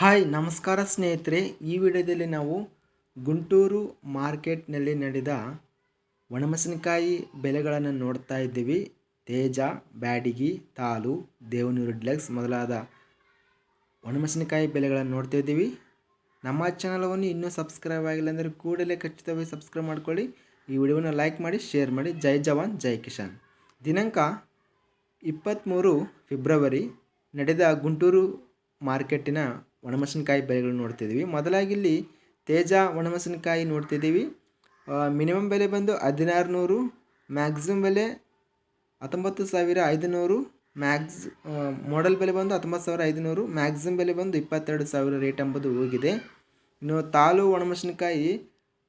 Hi, ನಮಸ್ಕಾರ ಸ್ನೇಹಿತರೆ. ಈ ವಿಡಿಯೋದಲ್ಲಿ ನಾವು ಗುಂಟೂರು ಮಾರ್ಕೆಟ್ನಲ್ಲಿ ನಡೆದ ಒಣಮೆಣಸಿನಕಾಯಿ ಬೆಲೆಗಳನ್ನು ನೋಡ್ತಾ ಇದ್ದೀವಿ. ತೇಜ, ಬ್ಯಾಡಿಗಿ, ತಾಲು, ದೇವನೂರು ಡ್ಲಗ್ಸ್ ಮೊದಲಾದ ಒಣಮೆಣಸಿನಕಾಯಿ ಬೆಲೆಗಳನ್ನು ನೋಡ್ತಾ ಇದ್ದೀವಿ. ನಮ್ಮ ಚಾನಲವನ್ನು ಇನ್ನೂ ಸಬ್ಸ್ಕ್ರೈಬ್ ಆಗಿಲ್ಲ ಅಂದರೆ ಕೂಡಲೇ ಖಚಿತವಾಗಿ ಸಬ್ಸ್ಕ್ರೈಬ್ ಮಾಡ್ಕೊಳ್ಳಿ. ಈ ವಿಡಿಯೋವನ್ನು ಲೈಕ್ ಮಾಡಿ, ಶೇರ್ ಮಾಡಿ. ಜೈ ಜವಾನ್, ಜೈ ಕಿಶಾನ್ ದಿನಾಂಕ ಇಪ್ಪತ್ತ್ಮೂರು ಫೆಬ್ರವರಿ ನಡೆದ ಗುಂಟೂರು ಮಾರ್ಕೆಟಿನ ಒಣಮೆಣಸಿನಕಾಯಿ ಬೆಲೆಗಳು ನೋಡ್ತಿದ್ದೀವಿ. ಮೊದಲಾಗಿ ಇಲ್ಲಿ ತೇಜ ಒಣಮೆಣಸಿನಕಾಯಿ ನೋಡ್ತಿದ್ದೀವಿ. ಮಿನಿಮಮ್ ಬೆಲೆ ಬಂದು ಹದಿನಾರು ನೂರು ಮ್ಯಾಕ್ಸಿಮಮ್ ಬೆಲೆ ಹತ್ತೊಂಬತ್ತು ಸಾವಿರ ಐದುನೂರು, ಮ್ಯಾಕ್ಸ್ ಮಾಡೆಲ್ ಬೆಲೆ ಬಂದು ಹತ್ತೊಂಬತ್ತು ಸಾವಿರ ಐದುನೂರು, ಮ್ಯಾಕ್ಸಿಮಮ್ ಬೆಲೆ ಬಂದು ಇಪ್ಪತ್ತೆರಡು ಸಾವಿರ ರೇಟ್ ಎಂಬುದು ಹೋಗಿದೆ. ಇನ್ನು ತಾಲು ಒಣಮೆಣಸಿನಕಾಯಿ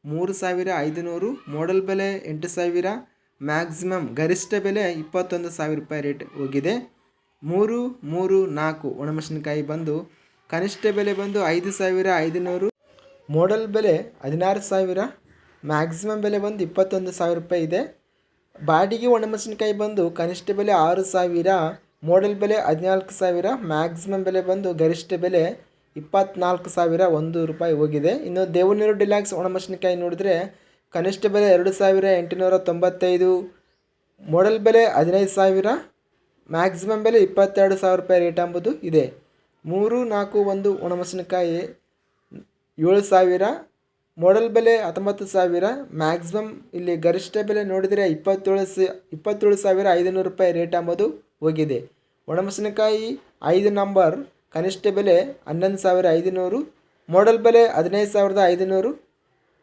ಮೂರು ಸಾವಿರ ಐದುನೂರು ಮಾಡೆಲ್ ಬೆಲೆ ಎಂಟು ಸಾವಿರ, ಮ್ಯಾಕ್ಸಿಮಮ್ ಗರಿಷ್ಠ ಬೆಲೆ ಇಪ್ಪತ್ತೊಂದು ಸಾವಿರ ರೂಪಾಯಿ ರೇಟ್ ಹೋಗಿದೆ. ಮೂರು ಮೂರು, ನಾಲ್ಕು ಒಣಮೆಣಸಿನಕಾಯಿ ಬಂದು ಕನಿಷ್ಠ ಬೆಲೆ ಬಂದು ಐದು ಸಾವಿರ ಐದುನೂರು. ಮಾಡೆಲ್ ಬೆಲೆ ಹದಿನಾರು ಸಾವಿರ. ಮ್ಯಾಕ್ಸಿಮಮ್ ಬೆಲೆ ಬಂದು ಇಪ್ಪತ್ತೊಂದು ಸಾವಿರ ರೂಪಾಯಿ ಇದೆ. ಬಾಡಿಗೆ ಒಣಮೆಣಸಿನಕಾಯಿ ಬಂದು ಕನಿಷ್ಠ ಬೆಲೆ ಆರು ಸಾವಿರ. ಮಾಡೆಲ್ ಬೆಲೆ ಹದಿನಾಲ್ಕು ಸಾವಿರ. ಮ್ಯಾಕ್ಸಿಮಮ್ ಬೆಲೆ ಬಂದು ಗರಿಷ್ಠ ಬೆಲೆ ಇಪ್ಪತ್ನಾಲ್ಕು ಸಾವಿರ ಒಂದು ರೂಪಾಯಿ ಹೋಗಿದೆ. ಇನ್ನು ದೇವನೂರು ಡಿಲ್ಯಾಕ್ಸ್ ಒಣಮೆಣಸಿನಕಾಯಿ ನೋಡಿದ್ರೆ ಕನಿಷ್ಠ ಬೆಲೆ ಎರಡು ಸಾವಿರ ಎಂಟುನೂರ ತೊಂಬತ್ತೈದು. ಮಾಡೆಲ್ ಬೆಲೆ ಹದಿನೈದು ಸಾವಿರ. ಮ್ಯಾಕ್ಸಿಮಮ್ ಬೆಲೆ ಇಪ್ಪತ್ತೆರಡು ಸಾವಿರ ರೂಪಾಯಿ ರೇಟ್ ಎಂಬುದು ಇದೆ. ಮೂರು, ನಾಲ್ಕು, ಒಂದು ಒಣಮೆಣಸಿನಕಾಯಿ ಏಳು ಸಾವಿರ, ಮಾಡೆಲ್ ಬೆಲೆ ಹತ್ತೊಂಬತ್ತು ಸಾವಿರ, ಮ್ಯಾಕ್ಸಿಮಮ್ ಇಲ್ಲಿ ಗರಿಷ್ಠ ಬೆಲೆ ನೋಡಿದರೆ ಇಪ್ಪತ್ತೇಳು ಸ, ಇಪ್ಪತ್ತೇಳು ಸಾವಿರ ಐದುನೂರು ರೂಪಾಯಿ ರೇಟ್ ಅಂಬೋದು ಹೋಗಿದೆ. ಒಣಮೆಣಸಿನಕಾಯಿ ಐದು ನಂಬರ್, ಕನಿಷ್ಠ ಬೆಲೆ ಹನ್ನೊಂದು ಸಾವಿರ ಐದುನೂರು, ಮಾಡೆಲ್ ಬೆಲೆ ಹದಿನೈದು ಸಾವಿರದ ಐದುನೂರು,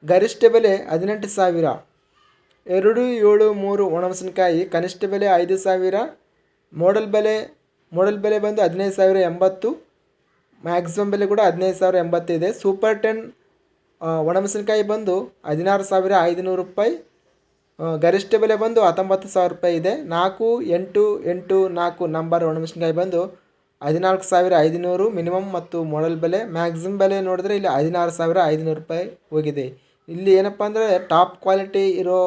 ಗರಿಷ್ಠ ಬೆಲೆ ಹದಿನೆಂಟು ಸಾವಿರ. ಎರಡು, ಏಳು, ಮೂರು ಒಣಮೆಣಸಿನಕಾಯಿ ಕನಿಷ್ಠ ಬೆಲೆ ಐದು ಸಾವಿರ, ಮಾಡೆಲ್ ಬೆಲೆ ಮಾಡೆಲ್ ಬೆಲೆ ಬಂದು ಹದಿನೈದು ಸಾವಿರ ಎಂಬತ್ತು ಮ್ಯಾಕ್ಸಿಮಮ್ ಬೆಲೆ ಕೂಡ ಹದಿನೈದು ಸಾವಿರ ಎಂಬತ್ತಿದೆ. ಸೂಪರ್ ಟೆನ್ ಒಣಮೆಣಸಿನಕಾಯಿ ಬಂದು ಹದಿನಾರು ಸಾವಿರ ಐದುನೂರು ರೂಪಾಯಿ. ಗರಿಷ್ಠ ಬೆಲೆ ಬಂದು ಹತ್ತೊಂಬತ್ತು ಸಾವಿರ ರೂಪಾಯಿ ಇದೆ. ನಾಲ್ಕು, ಎಂಟು ಎಂಟು, ನಾಲ್ಕು ನಂಬರ್ ಒಣಮೆಣಸಿನಕಾಯಿ ಬಂದು ಹದಿನಾಲ್ಕು ಸಾವಿರ ಐದುನೂರು ಮಿನಿಮಮ್ ಮತ್ತು ಮಾಡೆಲ್ ಬೆಲೆ. ಮ್ಯಾಕ್ಸಿಮಮ್ ಬೆಲೆ ನೋಡಿದ್ರೆ ಇಲ್ಲಿ ಹದಿನಾರು ಸಾವಿರ ಐದುನೂರು ರೂಪಾಯಿ ಹೋಗಿದೆ. ಇಲ್ಲಿ ಏನಪ್ಪ ಅಂದರೆ ಟಾಪ್ ಕ್ವಾಲಿಟಿ ಇರೋ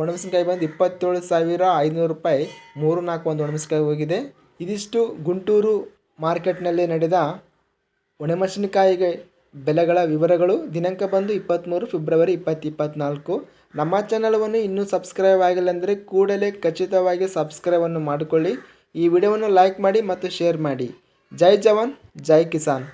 ಒಣಮೆಣಸಿನಕಾಯಿ ಬಂದು ಇಪ್ಪತ್ತೇಳು ಸಾವಿರ ಐದುನೂರು ರೂಪಾಯಿ. ಮೂರು ನಾಲ್ಕು ಒಂದು ಒಣಮೆಣಸಿನಕಾಯಿ ಹೋಗಿದೆ. ಇದಿಷ್ಟು ಗುಂಟೂರು ಮಾರ್ಕೆಟ್ನಲ್ಲಿ ನಡೆದ ಒಣಮೆಣಸಿನಕಾಯಿಗೆ ಬೆಲೆಗಳ ವಿವರಗಳು ದಿನಾಂಕ ಬಂದು ಇಪ್ಪತ್ತ್ಮೂರು ಫೆಬ್ರವರಿ ಇಪ್ಪತ್ತು ಇಪ್ಪತ್ತ್ನಾಲ್ಕು ನಮ್ಮ ಚಾನಲವನ್ನು ಇನ್ನೂ ಸಬ್ಸ್ಕ್ರೈಬ್ ಆಗಿಲ್ಲ ಅಂದರೆ ಕೂಡಲೇ ಖಚಿತವಾಗಿ ಸಬ್ಸ್ಕ್ರೈಬನ್ನು ಮಾಡಿಕೊಳ್ಳಿ. ಈ ವಿಡಿಯೋವನ್ನು ಲೈಕ್ ಮಾಡಿ ಮತ್ತು ಶೇರ್ ಮಾಡಿ. ಜೈ ಜವಾನ್, ಜೈ ಕಿಸಾನ್.